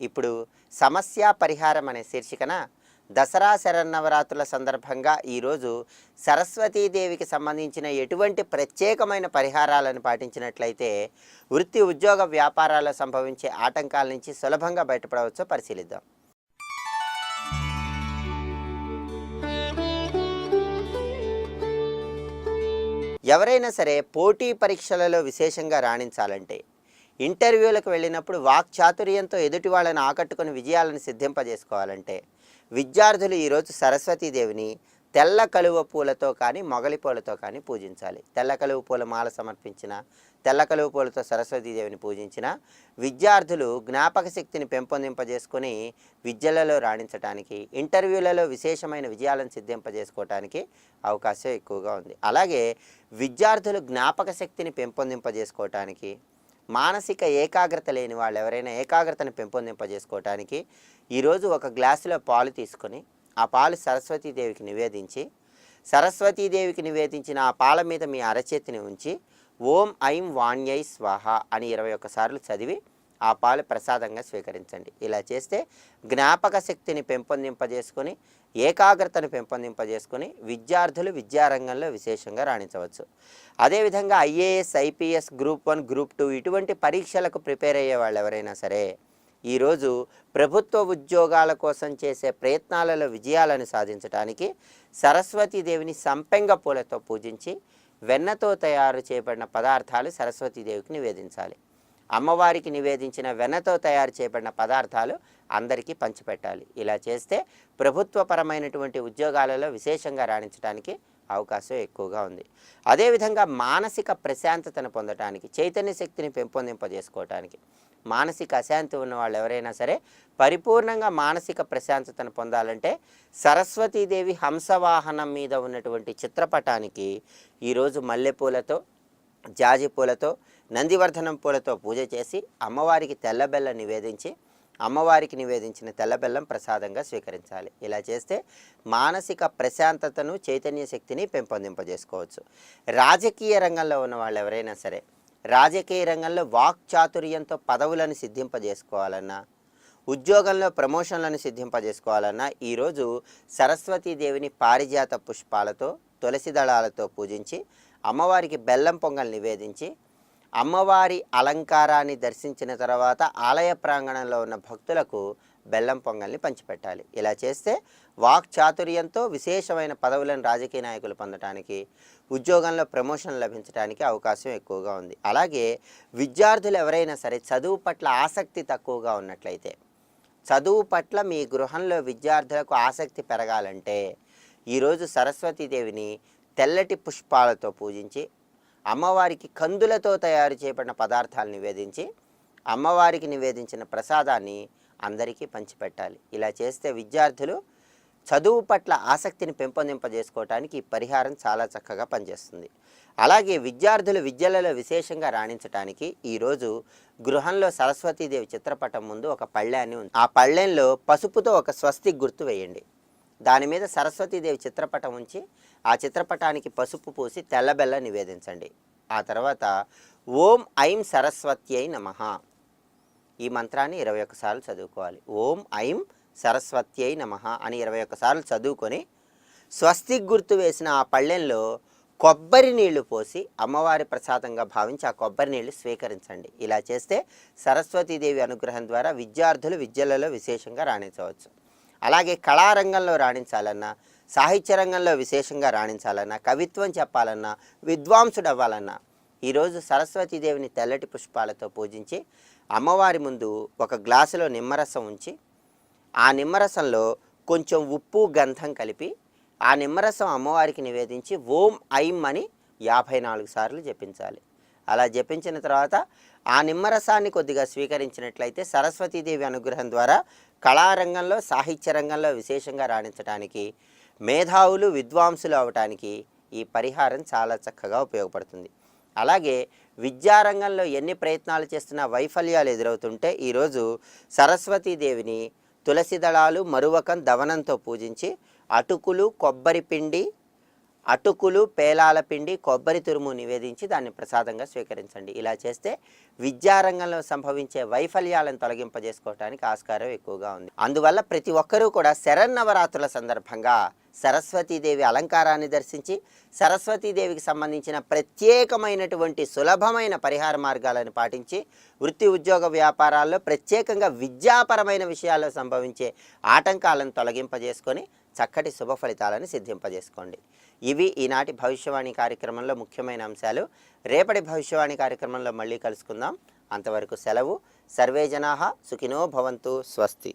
ఇప్పుడు సమస్య పరిహారం అనే శీర్షికన దసరా శరన్నవరాత్రుల సందర్భంగా ఈరోజు సరస్వతీదేవికి సంబంధించిన ఎటువంటి ప్రత్యేకమైన పరిహారాలను పాటించినట్లయితే వృత్తి ఉద్యోగ వ్యాపారాల్లో సంభవించే ఆటంకాల నుంచి సులభంగా బయటపడవచ్చో పరిశీలిద్దాం. ఎవరైనా సరే పోటీ పరీక్షలలో విశేషంగా రాణించాలంటే ఇంటర్వ్యూలకు వెళ్ళినప్పుడు వాక్చాతుర్యంతో ఎదుటి వాళ్ళని ఆకట్టుకుని విజయాలను సిద్ధింపజేసుకోవాలంటే విద్యార్థులు ఈరోజు సరస్వతీదేవిని తెల్ల కలువ పూలతో కానీ మొగలి పూలతో కానీ పూజించాలి. తెల్ల కలువ పూల మాల సమర్పించిన తెల్ల కలువ పూలతో సరస్వతీదేవిని పూజించిన విద్యార్థులు జ్ఞాపక శక్తిని పెంపొందింపజేసుకుని విద్యలలో రాణించడానికి ఇంటర్వ్యూలలో విశేషమైన విజయాలను సిద్ధింపజేసుకోవటానికి అవకాశం ఎక్కువగా ఉంది. అలాగే విద్యార్థులు జ్ఞాపక శక్తిని పెంపొందింపజేసుకోవటానికి మానసిక ఏకాగ్రత లేని వాళ్ళు ఎవరైనా ఏకాగ్రతను పెంపొందింపజేసుకోవటానికి ఈరోజు ఒక గ్లాసులో పాలు తీసుకొని ఆ పాలు సరస్వతీదేవికి నివేదించి సరస్వతీదేవికి నివేదించిన ఆ పాల మీద మీ అరచేతిని ఉంచి ఓం ఐం వాణ్యై స్వాహ అని ఇరవై ఒక్కసార్లు చదివి ఆ పాలు ప్రసాదంగా స్వీకరించండి. ఇలా చేస్తే జ్ఞాపక శక్తిని పెంపొందింపజేసుకొని ఏకాగ్రతను పెంపొందింపజేసుకుని విద్యార్థులు విద్యారంగంలో విశేషంగా రాణించవచ్చు. అదేవిధంగా IAS IPS group one group two ఇటువంటి పరీక్షలకు ప్రిపేర్ అయ్యే వాళ్ళు ఎవరైనా సరే ఈరోజు ప్రభుత్వ ఉద్యోగాల కోసం చేసే ప్రయత్నాలలో విజయాలను సాధించడానికి సరస్వతీదేవిని సంపెంగ పూలతో పూజించి వెన్నతో తయారు చేయబడిన పదార్థాలు సరస్వతీదేవికి నివేదించాలి. అమ్మవారికి నివేదించిన వెన్నతో తయారు చేయబడిన పదార్థాలు అందరికీ పంచిపెట్టాలి. ఇలా చేస్తే ప్రభుత్వపరమైనటువంటి ఉద్యోగాలలో విశేషంగా రాణించడానికి అవకాశం ఎక్కువగా ఉంది. అదేవిధంగా మానసిక ప్రశాంతతను పొందటానికి చైతన్య శక్తిని పెంపొందింపజేసుకోవటానికి మానసిక అశాంతి ఉన్న వాళ్ళు ఎవరైనా సరే పరిపూర్ణంగా మానసిక ప్రశాంతతను పొందాలంటే సరస్వతీదేవి హంసవాహనం మీద ఉన్నటువంటి చిత్రపటానికి ఈరోజు మల్లెపూలతో జాజి పూలతో నందివర్ధనం పూలతో పూజ చేసి అమ్మవారికి తెల్లబెల్ల నివేదించి అమ్మవారికి నివేదించిన తెల్లబెల్లం ప్రసాదంగా స్వీకరించాలి. ఇలా చేస్తే మానసిక ప్రశాంతతను చైతన్య శక్తిని పెంపొందింపజేసుకోవచ్చు. రాజకీయ రంగంలో ఉన్న వాళ్ళు ఎవరైనా సరే రాజకీయ రంగంలో వాక్చాతుర్యంతో పదవులను సిద్ధింపజేసుకోవాలన్నా ఉద్యోగంలో ప్రమోషన్లను సిద్ధింపజేసుకోవాలన్నా ఈరోజు సరస్వతీదేవిని పారిజాత పుష్పాలతో తులసి దళాలతో పూజించి అమ్మవారికి బెల్లం పొంగల్ నివేదించి అమ్మవారి అలంకారాన్ని దర్శించిన తర్వాత ఆలయ ప్రాంగణంలో ఉన్న భక్తులకు బెల్లం పొంగల్ని పంచిపెట్టాలి. ఇలా చేస్తే వాక్ చాతుర్యంతో విశేషమైన పదవులను రాజకీయ నాయకులు పొందడానికి ఉద్యోగంలో ప్రమోషన్ లభించడానికి అవకాశం ఎక్కువగా ఉంది. అలాగే విద్యార్థులు ఎవరైనా సరే చదువు పట్ల ఆసక్తి తక్కువగా ఉన్నట్లయితే చదువు పట్ల మీ గృహంలో విద్యార్థులకు ఆసక్తి పెరగాలంటే ఈరోజు సరస్వతీదేవిని తెల్లటి పుష్పాలతో పూజించి అమ్మవారికి కందులతో తయారు చేయబడిన పదార్థాలు నివేదించి అమ్మవారికి నివేదించిన ప్రసాదాన్ని అందరికీ పంచిపెట్టాలి. ఇలా చేస్తే విద్యార్థులు చదువు పట్ల ఆసక్తిని పెంపొందింపజేసుకోవటానికి ఈ పరిహారం చాలా చక్కగా పనిచేస్తుంది. అలాగే విద్యార్థులు విద్యలలో విశేషంగా రాణించటానికి ఈరోజు గృహంలో సరస్వతీదేవి చిత్రపటం ముందు ఒక పళ్ళెని ఉంది. ఆ పళ్ళెంలో పసుపుతో ఒక స్వస్తి గుర్తు వేయండి. దాని మీద సరస్వతీదేవి చిత్రపటం ఉంచి ఆ చిత్రపటానికి పసుపు పూసి తెల్లబెల్ల నివేదించండి. ఆ తర్వాత ఓం ఐం సరస్వత్యై నమః. ఈ మంత్రాన్ని ఇరవై ఒక్కసార్లు చదువుకోవాలి. ఓం ఐం సరస్వత్యై నమః అని ఇరవై ఒక్కసార్లు చదువుకొని స్వస్తి గుర్తు వేసిన ఆ పళ్ళెంలో కొబ్బరి నీళ్ళు పోసి అమ్మవారి ప్రసాదంగా భావించి ఆ కొబ్బరి నీళ్ళు స్వీకరించండి. ఇలా చేస్తే సరస్వతీదేవి అనుగ్రహం ద్వారా విద్యార్థులు విద్యలలో విశేషంగా రాణించవచ్చు. అలాగే కళారంగంలో రాణించాలన్నా సాహిత్య రంగంలో విశేషంగా రాణించాలన్నా కవిత్వం చెప్పాలన్నా విద్వాంసుడు అవ్వాలన్నా ఈరోజు సరస్వతీదేవిని తెల్లటి పుష్పాలతో పూజించి అమ్మవారి ముందు ఒక గ్లాసులో నిమ్మరసం ఉంచి ఆ నిమ్మరసంలో కొంచెం ఉప్పు గంధం కలిపి ఆ నిమ్మరసం అమ్మవారికి నివేదించి ఓం ఐం అని యాభై నాలుగు సార్లు జపించాలి. అలా జపించిన తర్వాత ఆ నిమ్మరసాన్ని కొద్దిగా స్వీకరించినట్లయితే సరస్వతీదేవి అనుగ్రహం ద్వారా కళారంగంలో సాహిత్య రంగంలో విశేషంగా రాణించడానికి మేధావులు విద్వాంసులు అవటానికి ఈ పరిహారం చాలా చక్కగా ఉపయోగపడుతుంది. అలాగే విద్యారంగంలో ఎన్ని ప్రయత్నాలు చేస్తున్నా వైఫల్యాలు ఎదురవుతుంటే ఈరోజు సరస్వతీదేవిని తులసి దళాలు మరువకం దవనంతో పూజించి అటుకులు కొబ్బరి పిండి అటుకులు పేలాల పిండి కొబ్బరి తురుము నివేదించి దాన్ని ప్రసాదంగా స్వీకరించండి. ఇలా చేస్తే విద్యారంగంలో సంభవించే వైఫల్యాలను తొలగింపజేసుకోవడానికి ఆస్కారం ఎక్కువగా ఉంది. అందువల్ల ప్రతి ఒక్కరూ కూడా శరన్నవరాత్రుల సందర్భంగా సరస్వతీదేవి అలంకారాన్ని దర్శించి సరస్వతీదేవికి సంబంధించిన ప్రత్యేకమైనటువంటి సులభమైన పరిహార మార్గాలను పాటించి వృత్తి ఉద్యోగ వ్యాపారాల్లో ప్రత్యేకంగా విద్యాపరమైన విషయాల్లో సంభవించే ఆటంకాలను తొలగింపజేసుకొని చక్కటి శుభ ఫలితాలను సిద్ధింపజేసుకోండి. ఇవి ఈనాటి భవిష్యవాణి కార్యక్రమంలో ముఖ్యమైన అంశాలు. రేపటి భవిష్యవాణి కార్యక్రమంలో మళ్ళీ కలుసుకుందాం. అంతవరకు సెలవు. సర్వే జనా సుఖినో భవంతు. స్వస్తి.